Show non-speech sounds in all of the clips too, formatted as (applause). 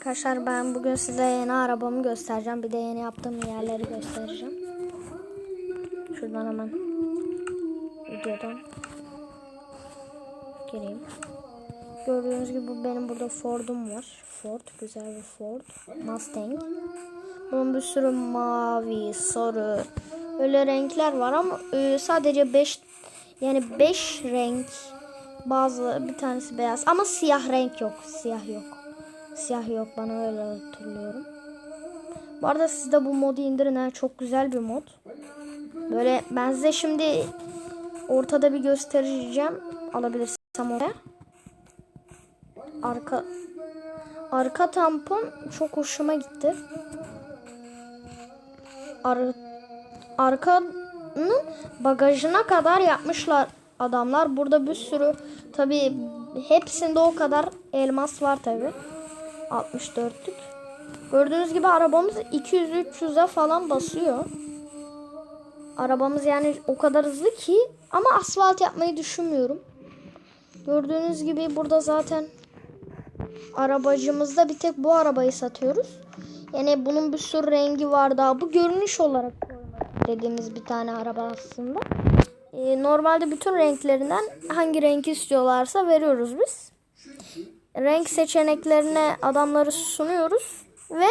arkadaşlar ben bugün size yeni arabamı göstereceğim. Bir de yeni yaptığım yerleri göstereceğim. Şuradan hemen videodan gireyim. Gördüğünüz gibi benim burada Ford'um var. Ford güzel bir Ford Mustang. Bunun bir sürü mavi, sarı öyle renkler var ama e, sadece 5 yani 5 renk bazı bir tanesi beyaz ama siyah renk yok. Siyah yok. Siyah yok bana öyle hatırlıyorum. Bu arada siz de bu modu indirin ha. Çok güzel bir mod. Böyle ben size şimdi ortada bir göstereceğim. Alabilirsem oraya. Arka arka tampon çok hoşuma gitti. Ar arkanın bagajına kadar yapmışlar adamlar. Burada bir sürü tabi hepsinde o kadar elmas var tabi. 64'lük. Gördüğünüz gibi arabamız 200-300'e falan basıyor. Arabamız yani o kadar hızlı ki ama asfalt yapmayı düşünmüyorum. Gördüğünüz gibi burada zaten arabacımızda bir tek bu arabayı satıyoruz. Yani bunun bir sürü rengi var daha. Bu görünüş olarak dediğimiz bir tane araba aslında. Ee, normalde bütün renklerinden hangi renki istiyorlarsa veriyoruz biz. Renk seçeneklerine adamları sunuyoruz ve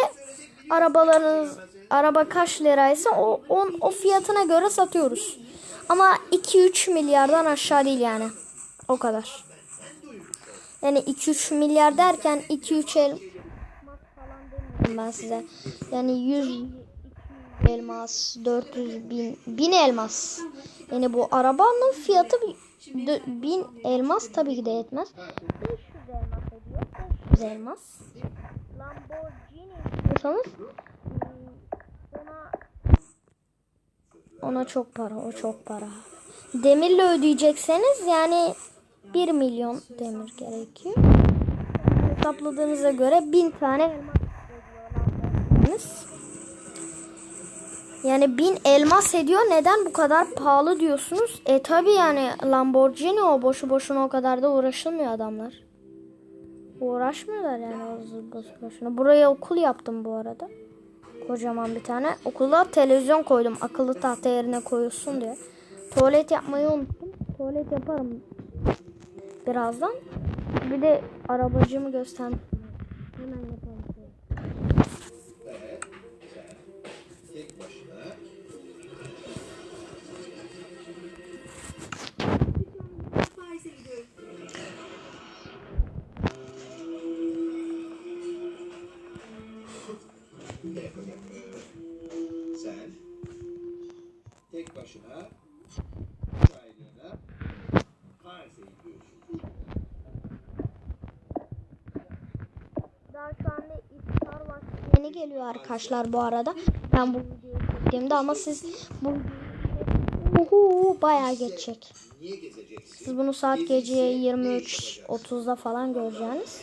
arabalarınız araba kaç liraysa o on, o fiyatına göre satıyoruz. Ama 2-3 milyardan aşağı değil yani. O kadar. Yani 2-3 milyar derken 2-3 el ben size. Yani 100 elmas, 400 bin, 1000 elmas. Yani bu arabanın fiyatı 1000 elmas tabii ki de yetmez. 500 elmas ediyor. 500 elmas. Lamborghini istiyorsanız ona ona çok para, o çok para. Demirle ödeyecekseniz yani 1 milyon demir gerekiyor. Hesapladığınıza göre 1000 tane elmas. Yani 1000 elmas ediyor. Neden bu kadar pahalı diyorsunuz? E tabi yani Lamborghini o boşu boşuna o kadar da uğraşılmıyor adamlar. Uğraşmıyorlar yani o boşu boşuna. Buraya okul yaptım bu arada. Kocaman bir tane. Okulda televizyon koydum. Akıllı tahta yerine koyulsun diye. Tuvalet yapmayı unuttum. Tuvalet yaparım birazdan. Bir de arabacımı göstermek. Hemen yapalım. Geliyor arkadaşlar bu arada. Ben bu videoyu çektiğimde ama siz bu Uhu, bayağı geçecek. Siz bunu saat gece 23.30'da falan göreceğiniz.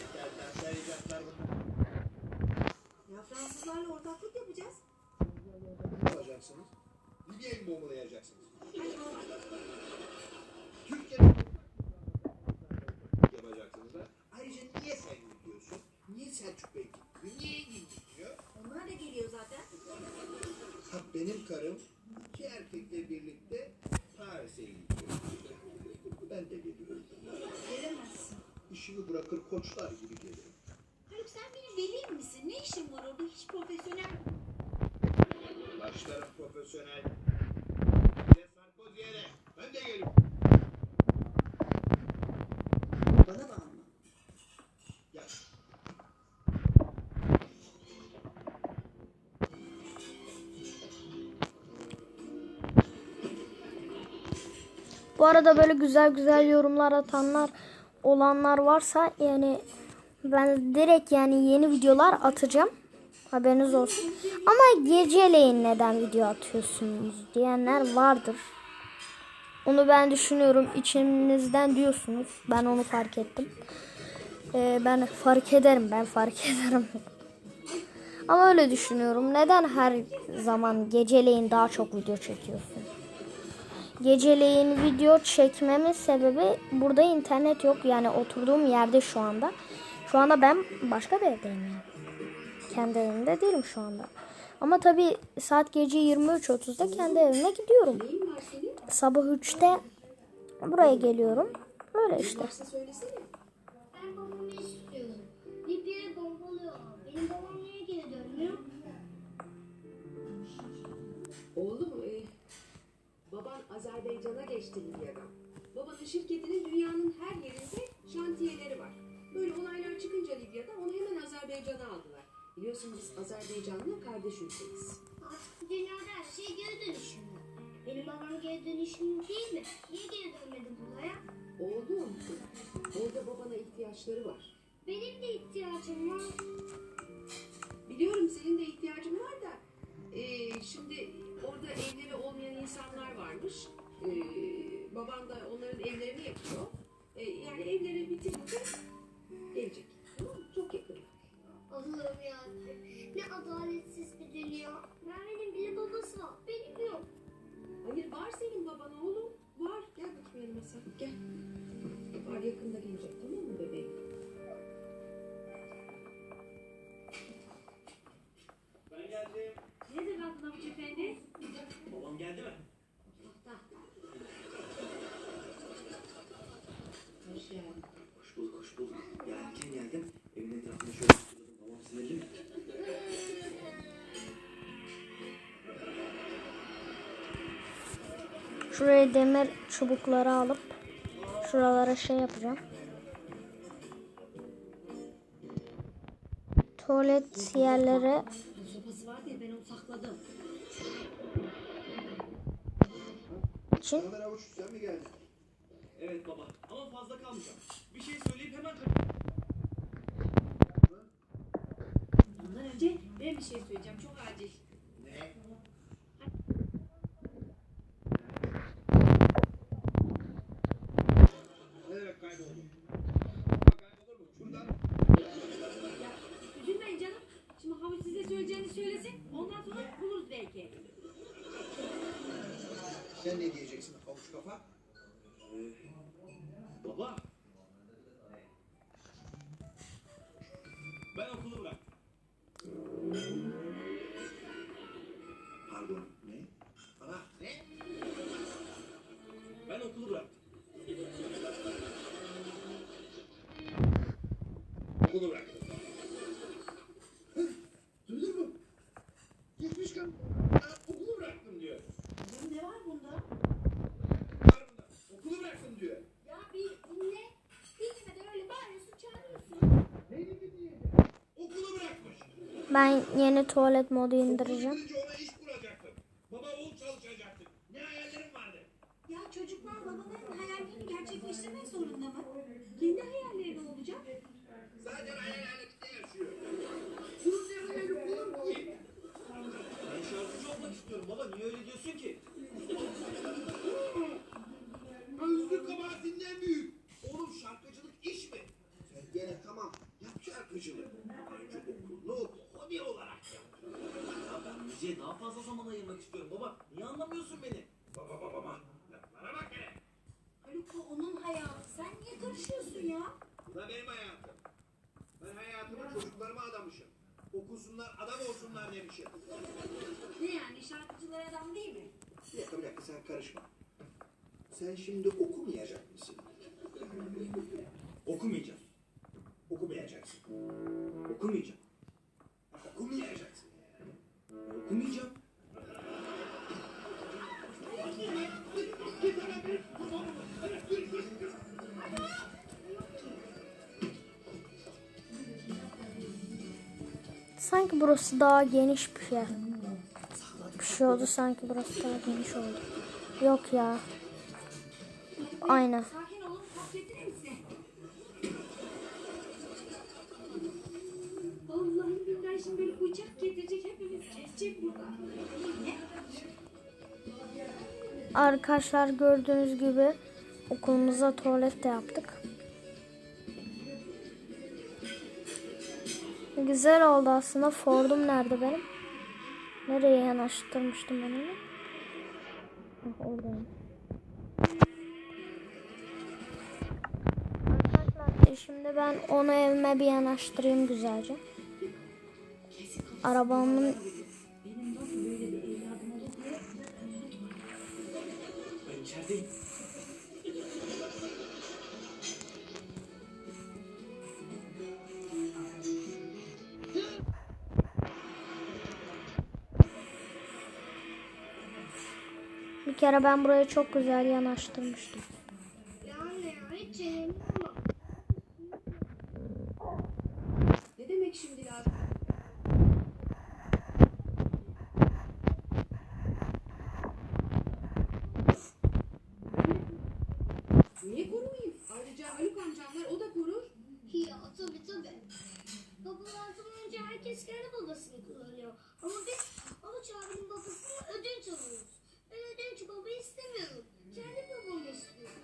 Ya Fransızlarla ortaklık yapacaksınız? Libya'yı mı bombalayacaksınız? Benim karım iki erkekle birlikte Paris'e gidiyor. Ben de geliyorum. Gelemezsin. İşimi bırakır koçlar gibi gelirim. Haluk sen benim velim misin? Ne işin var orada? Hiç profesyonel. Başlarım profesyonel. Bu arada böyle güzel güzel yorumlar atanlar olanlar varsa yani ben direkt yani yeni videolar atacağım. Haberiniz olsun. Ama geceleyin neden video atıyorsunuz diyenler vardır. Onu ben düşünüyorum. içinizden diyorsunuz. Ben onu fark ettim. Ee, ben fark ederim. Ben fark (laughs) ederim. Ama öyle düşünüyorum. Neden her zaman geceleyin daha çok video çekiyorsun? Geceleyin video çekmemin sebebi burada internet yok. Yani oturduğum yerde şu anda. Şu anda ben başka bir evdeyim yani. Kendi evimde değilim şu anda. Ama tabii saat gece 23.30'da kendi evime gidiyorum. Sabah 3'te buraya geliyorum. Böyle işte. Azerbaycan'a geçti Libya'dan. Babanın şirketinin dünyanın her yerinde şantiyeleri var. Böyle olaylar çıkınca Libya'da onu hemen Azerbaycan'a aldılar. Biliyorsun biz Azerbaycan'la kardeş ülkeyiz. Artık dünyada her şey geri dönüşümlü. Benim babam geri dönüşümlü değil mi? Niye geri dönmedi buraya? Oğlum orada babana ihtiyaçları var. Benim de ihtiyacım var. Biliyorum senin de ihtiyacın var da e, şimdi orada evleri olmayan insanlar varmış. E, baban da onların evlerini yapıyor. E, yani evleri bitirince gelecek. Tamam mı? Çok yakın. Allah'ım ya. Ne adaletsiz bir dünya. Merve'nin bile babası var. Benim yok. Hayır var senin baban oğlum. Var. Gel bakayım yanıma sen. Gel. Var yakında gelecek tamam mı bebeğim? Ben geldim. Nedir Avuç Efendi? Babam geldi mi? Şuraya demir çubukları alıp şuralara şey yapacağım. Tuvalet yerleri için? Evet baba ama fazla kalmayacağım. Bir şey söyleyip hemen Ondan önce ben bir şey söyleyeceğim. Çok acil. Ben yeni tuvalet modu indireceğim. Baba oğul çalışacaktık. Ne hayallerim vardı. Ya çocuklar babaların hayallerini gerçekleştirmek zorunda mı? Hobi olarak yap. Ya ben müziğe daha fazla zaman ayırmak istiyorum baba. Niye anlamıyorsun beni? Baba baba baba. Laflara bak hele. Haluk o onun hayatı. Sen niye karışıyorsun ya? Bu da benim hayatım. Ben hayatımı çocuklarıma adamışım. Okusunlar adam olsunlar demişim. Ne yani şarkıcılar adam değil mi? Bir dakika bir dakika sen karışma. Sen şimdi okumayacak mısın? Okumayacağım. Okumayacaksın. Okumayacağım. Sanki burası daha geniş bir şey. Bir şey oldu sanki burası daha geniş oldu. Yok ya. Aynen. Şimdi böyle bıçak getirecek hepimiz kesecek? Arkadaşlar gördüğünüz gibi okulumuza tuvalet de yaptık. Güzel oldu aslında. Ford'um nerede benim? Nereye yanaştırmıştım ben onu? Ah, oradayım. Arkadaşlar şimdi ben onu evime bir yanaştırayım güzelce. arabamın Benim bir kere ben burayı çok güzel yanaştırmıştım. Ne demek şimdi lazım? Niye korumayayım? Ayrıca Haluk amcam var, o da korur. Ya tabii tabii. Babalar önce herkes kendi babasını kullanıyor. Ama biz Avuç abinin babasını ödünç alıyoruz. İstemiyorum. Kendi babamı istiyorum.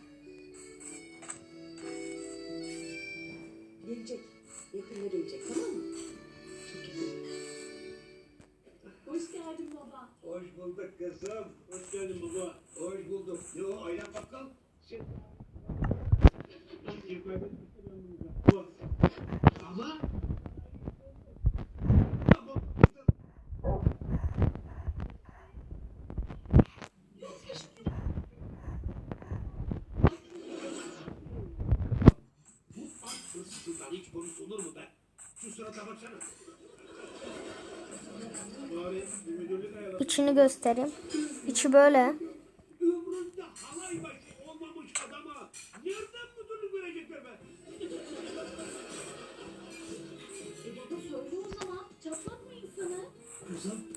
Gelecek. Yakında gelecek, tamam mı? Çok yakın. Hoş geldin baba. Hoş bulduk kızım. Hoş geldin baba. Hoş bulduk. Ne o aylan bakkal? Sen... Ama... Ama... Bu at hırsızından hiç konuşulur mu be? Şu surata baksana. Bari bir müdürlük ayarlasın. İçini göstereyim. İçi böyle. Ömründe halay başı olmamış adama nereden müdürlük verecekler be? E baba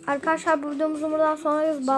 Arkadaşlar bu videomuzun buradan sonrayız. Bye